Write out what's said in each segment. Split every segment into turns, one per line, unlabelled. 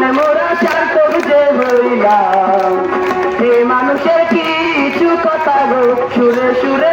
কারণে মোরা শান্ত বুঝে হইলাম। সে মানুষের কিছু কথা গো সুরে সুরে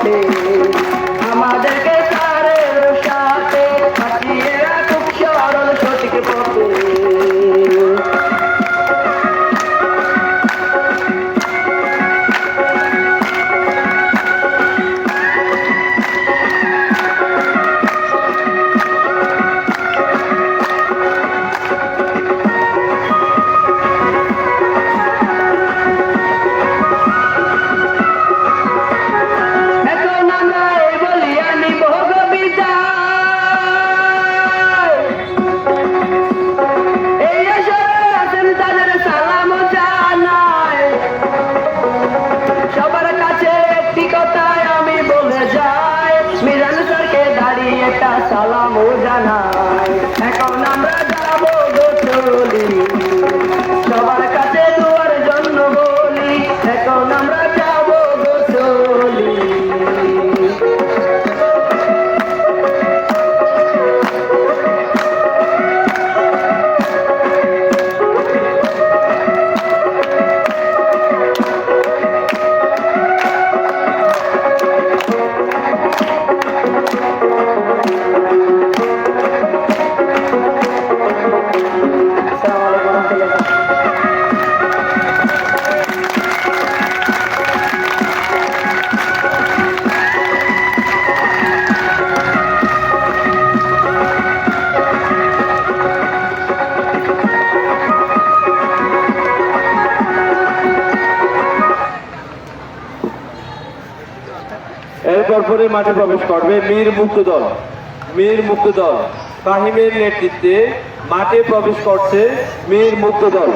Amém.
পরপরই মাঠে প্রবেশ করবে মীর মুক্ত দল মীর মুক্ত দল ফাহিমের নেতৃত্বে মাঠে প্রবেশ করছে মীর মুক্ত দল